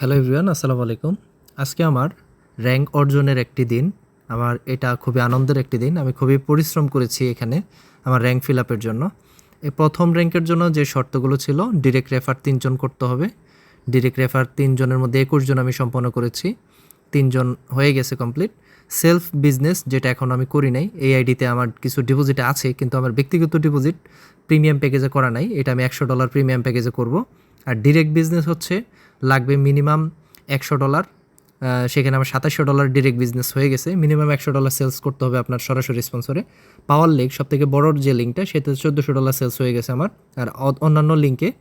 Hello everyone আসসালামু আলাইকুম। আজকে আমার র্যাঙ্ক অর্জনের একটি দিন। আমার এটা খুবই আনন্দের একটি দিন। আমি খুবই পরিশ্রম করেছি এখানে আমার র্যাঙ্ক ফিল আপের জন্য। এই প্রথম র্যাঙ্কের জন্য যে শর্তগুলো ছিল ডিরেক্ট রেফার তিনজন করতে হবে। ডিরেক্ট রেফার তিনজনের মধ্যে একুশ জন আমি সম্পন্ন করেছি। তিনজন হয়ে গেছে কমপ্লিট সেলফ বিজনেস যেটা এখন আমি করি নাই, এই আইডিতে আমার কিছু ডিপোজিট আছে, কিন্তু আমার ব্যক্তিগত ডিপোজিট প্রিমিয়াম প্যাকেজে করা নাই। এটা আমি একশো ডলার প্রিমিয়াম প্যাকেজে করব। আর ডিরেক্ট বিজনেস হচ্ছে লাগবে মিনিমাম একশো ডলার। সেখানে আমার সাতাশশো ডলার ডিরেক্ট বিজনেস হয়ে গেছে। মিনিমাম একশো ডলার সেলস করতে হবে আপনার সরাসরি স্পন্সরে পাওয়ার লিঙ্ক সব থেকে বড় যে লিঙ্কটা সেটা চোদ্দোশো ডলার সেলস হয়ে গেছে আমার। আর অন্যান্য লিঙ্কে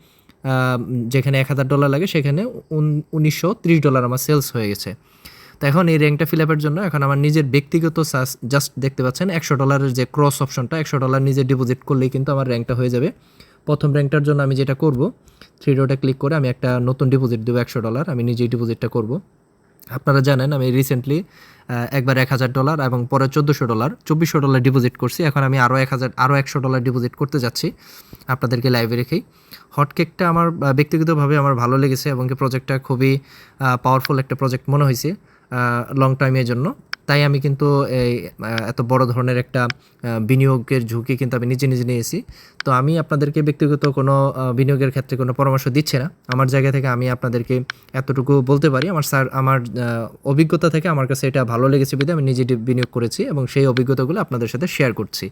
যেখানে এক হাজার ডলার লাগে, সেখানে উন- উনিশশো ত্রিশ ডলার আমার সেলস হয়ে গেছে। তো এখন এই র্যাঙ্কটা ফিল আপের জন্য এখন আমার নিজের ব্যক্তিগত জাস্ট দেখতে পাচ্ছেন, একশো ডলারের যে ক্রস অপশনটা একশো ডলার নিজে ডিপোজিট করলেই কিন্তু আমার র্যাঙ্কটা হয়ে যাবে। প্রথম র্যাঙ্কটার জন্য আমি যেটা করব থ্রি ডটে ক্লিক করে আমি একটা নতুন ডিপোজিট দেবো একশো ডলার আমি নিজেই ডিপোজিটটা করব। আপনারা জানেন আমি রিসেন্টলি একবার এক হাজার ডলার এবং পরে চোদ্দোশো ডলার চব্বিশশো ডলার ডিপোজিট করছি। এখন আমি আরও এক হাজার আরও একশো ডলার ডিপোজিট করতে যাচ্ছি। আপনাদেরকে লাইভে রেখেই। হটকেকটা আমার ব্যক্তিগতভাবে আমার ভালো লেগেছে এবং প্রজেক্টটা খুবই পাওয়ারফুল একটা প্রজেক্ট মনে হয়েছে লং টাইমের জন্য। তাই আমি কিন্তু এই এত বড় ধরনের একটা বিনিয়োগের ঝুঁকি কিন্তু আমি নিজে নিজে নিয়েছি। তো আমি আপনাদেরকে ব্যক্তিগত কোনো বিনিয়োগের ক্ষেত্রে কোনো পরামর্শ দিচ্ছি না। আমার জায়গা থেকে আমি আপনাদেরকে এতটুকু বলতে পারি। আমার স্যার, আমার অভিজ্ঞতা থেকে আমার কাছে এটা ভালো লেগেছে বিধে আমি নিজে বিনিয়োগ করেছি এবং সেই অভিজ্ঞতাগুলো আপনাদের সাথে শেয়ার করছি।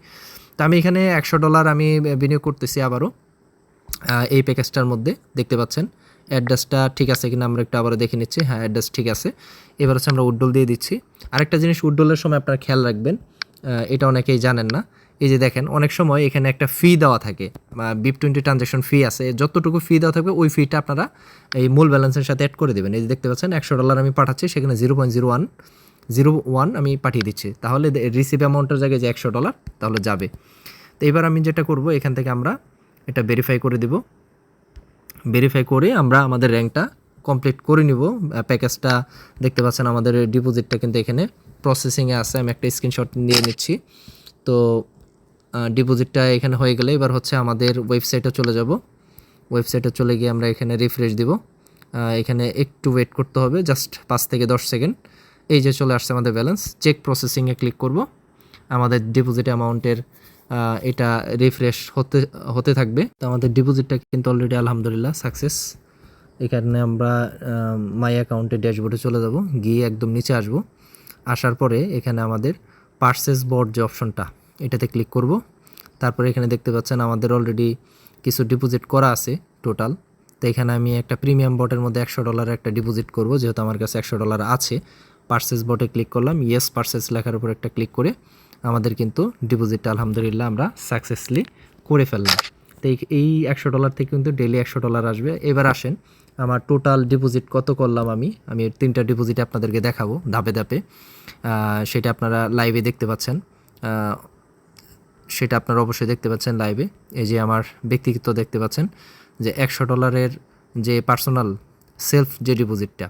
তো আমি এখানে একশো ডলার আমি বিনিয়োগ করতেছি আবারও এই প্যাকেজটার মধ্যে, দেখতে পাচ্ছেন। অ্যাড্রেসটা ঠিক আছে কিনা আমরা একটু আবারও দেখে নিচ্ছি। হ্যাঁ অ্যাড্রেস ঠিক আছে। এবার হচ্ছে আমরা উড্ডল দিয়ে দিচ্ছি। আরেকটা জিনিস উড্ডলের সময় আপনারা খেয়াল রাখবেন এটা অনেকেই জানেন না। এই যে দেখেন, অনেক সময় এখানে একটা ফি দেওয়া থাকে বিপ টোয়েন্টি ট্রানজ্যাকশন ফি আছে। যতটুকু ফি দেওয়া থাকবে, ওই ফিটা আপনারা এই মূল ব্যালেন্সের সাথে অ্যাড করে দেবেন। এই যে দেখতে পাচ্ছেন, একশো ডলার আমি পাঠাচ্ছি, সেখানে zero point zero one zero one আমি পাঠিয়ে দিচ্ছি। তাহলে রিসিভ অ্যামাউন্টের জায়গায় যে একশো ডলার তাহলে যাবে। তো এবার আমি যেটা করব, এখান থেকে আমরা এটা ভেরিফাই করে দিব। ভেরিফাই করে আমরা আমাদের র্যাঙ্কটা কমপ্লিট করে নিব। প্যাকেজটা দেখতে পাচ্ছেন আমাদের ডিপোজিটটা কিন্তু এখানে প্রসেসিংয়ে আছে। আমি একটা স্ক্রিনশট নিয়ে নিচ্ছি। তো ডিপোজিটটা এখানে হয়ে গেলে এবার হচ্ছে আমাদের ওয়েবসাইটে চলে যাব। ওয়েবসাইটে চলে গিয়ে আমরা এখানে রিফ্রেশ দিব। এখানে একটু ওয়েট করতে হবে জাস্ট পাঁচ থেকে দশ সেকেন্ড। এই যে চলে আসছে আমাদের ব্যালেন্স চেক প্রসেসিংয়ে ক্লিক করব। আমাদের ডিপোজিট অ্যামাউন্টের এটা রিফ্রেশ হতে হতে থাকবে। তো আমাদের ডিপোজিটটা কিন্তু অলরেডি আলহামদুলিল্লাহ সাকসেস এখানে আমরা মাই অ্যাকাউন্টে ড্যাশবোর্ডে চলে যাব, গিয়ে একদম নিচে আসব। আসার পরে এখানে আমাদের পার্সেস বোর্ড যে অপশনটা এটাতে ক্লিক করব। তারপরে এখানে দেখতে পাচ্ছেন আমাদের অলরেডি কিছু ডিপোজিট করা আছে টোটাল তো এখানে আমি একটা প্রিমিয়াম বটের মধ্যে একশো ডলার একটা ডিপোজিট করব, যেহেতু আমার কাছে একশো ডলার আছে। পার্সেস বটে ক্লিক করলাম ইয়েস পার্সেস লেখার উপর একটা ক্লিক করে আমাদের কিন্তু ডিপোজিটটা আলহামদুলিল্লাহ আমরা সাকসেসফুলি করে ফেললাম। তো এই- একশো ডলার থেকে কিন্তু ডেলি একশো ডলার আসবে। এবার আসেন, আমার টোটাল ডিপোজিট কত করলাম আমি? আমি তিনটা ডিপোজিট আপনাদেরকে দেখাবো ধাপে ধাপে। সেটা আপনারা লাইভে দেখতে পাচ্ছেন। সেটা আপনারা অবশ্যই দেখতে পাচ্ছেন লাইভে এই যে আমার ব্যক্তিগত দেখতে পাচ্ছেন যে একশো ডলারের যে পার্সোনাল সেলফ যে ডিপোজিটটা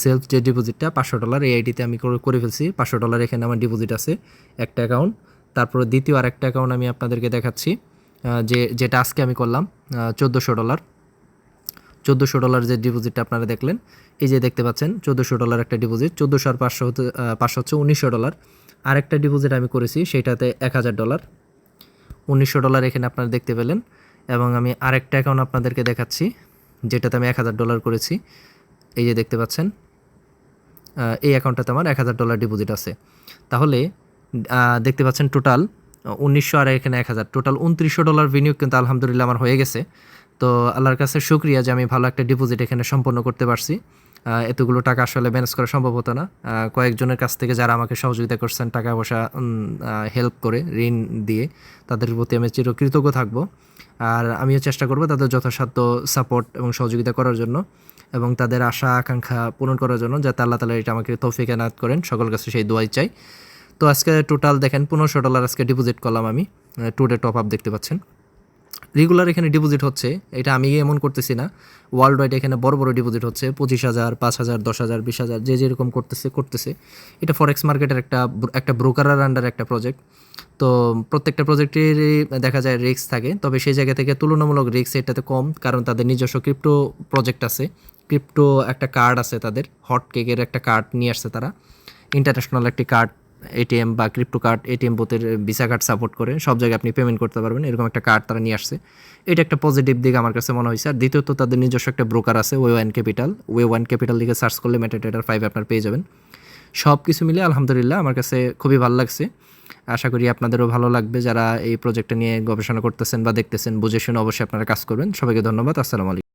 সেলফ যে ডিপোজিটটা পাঁচশো ডলার, এই আইডিতে আমি করে ফেলছি। পাঁচশো ডলার এখানে আমার ডিপোজিট আছে একটা অ্যাকাউন্ট তারপরে দ্বিতীয় আরেকটা অ্যাকাউন্ট আমি আপনাদেরকে দেখাচ্ছি যে যেটা আজকে আমি করলাম চোদ্দোশো ডলার। চোদ্দোশো ডলার যে ডিপোজিটটা আপনারা দেখলেন, এই যে দেখতে পাচ্ছেন, চোদ্দোশো ডলার একটা ডিপোজিট, চোদ্দোশো আর পাঁচশো হতে পাঁচশো হচ্ছে উনিশশো ডলার। আরেকটা ডিপোজিট আমি করেছি, সেটাতে এক হাজার ডলার। উনিশশো ডলার এখানে আপনারা দেখতে পেলেন, এবং আমি আরেকটা অ্যাকাউন্ট আপনাদেরকে দেখাচ্ছি, যেটাতে আমি এক হাজার ডলার করেছি। এই যে দেখতে পাচ্ছেন এই অ্যাকাউন্টটাতে আমার এক হাজার ডলার ডিপোজিট আছে। তাহলে দেখতে পাচ্ছেন টোটাল উনিশশো আর এখানে এক হাজার। টোটাল উনত্রিশশো ডলার বিনিয়োগ কিন্তু আলহামদুলিল্লাহ আমার হয়ে গেছে। তো আল্লাহর কাছে শুক্রিয়া যে আমি ভালো একটা ডিপোজিট এখানে সম্পন্ন করতে পারছি। এতগুলো টাকা আসলে ম্যানেজ করা সম্ভব হতো না। কয়েকজনের কাছ থেকে যারা আমাকে সহযোগিতা করছেন, টাকা পয়সা হেল্প করে, ঋণ দিয়ে, তাদের প্রতি আমি চিরকৃতজ্ঞ থাকব। আর আমিও চেষ্টা করব তাদের যথাসাধ্য সাপোর্ট এবং সহযোগিতা করার জন্য এবং তাদের আশা, আকাঙ্ক্ষা পূরণ করার জন্য যাতে আল্লাহ তালা এটা আমাকে তৌফিক এনাত করেন। সকল কাছে সেই দোয়াই চাই। তো আজকে টোটাল দেখেন, পনেরোশো ডলার আজকে ডিপোজিট করলাম আমি। টু ডে টপ আপ দেখতে পাচ্ছেন। রেগুলার এখানে ডিপোজিট হচ্ছে, এটা আমি এমন করতেছি না। ওয়ার্ল্ড ওয়াইড এখানে বড় বড় ডিপোজিট হচ্ছে, পঁচিশ হাজার, পাঁচ হাজার, দশ হাজার, বিশ হাজার, যে যেরকম করতেছে করতেছে। এটা ফরেক্স মার্কেটের একটা একটা ব্রোকারের আন্ডার একটা প্রজেক্ট তো প্রত্যেকটা প্রজেক্টেরই দেখা যায় রিস্ক থাকে, তবে সেই জায়গা থেকে তুলনামূলক রিস্ক এটাতে কম, কারণ তাদের নিজস্ব ক্রিপ্টো প্রজেক্ট আছে। ক্রিপ্টো একটা কার্ড আছে তাদের হট কেকের একটা কার্ড নিয়ে আসছে তারা। ইন্টারন্যাশনাল একটি কার্ড এটিএম বা ক্রিপ্টো কার্ড এটিএম বোথের ভিসা কার্ড সাপোর্ট করে সব জায়গায় আপনি পেমেন্ট করতে পারবেন। এরকম একটা কার্ড তারা নিয়ে আসছে। এটা একটা পজিটিভ দিক আমার কাছে মনে হয়েছে। আর দ্বিতীয়ত তাদের নিজস্ব একটা ব্রোকার আছে way one capital way one capital দিকে সার্চ করলে মেটাটেটার ফাইভ আপনার পেয়ে যাবেন। সব কিছু মিলে আলহামদুলিল্লাহ আমার কাছে খুবই ভালো লাগছে। আশা করি আপনাদেরও ভালো লাগবে যারা এই প্রজেক্টটা নিয়ে গবেষণা করতেছেন বা দেখতেছেন। বুঝে শুনে অবশ্যই আপনারা কাজ করবেন। সবাইকে ধন্যবাদ। আসসালামু আলাইকুম।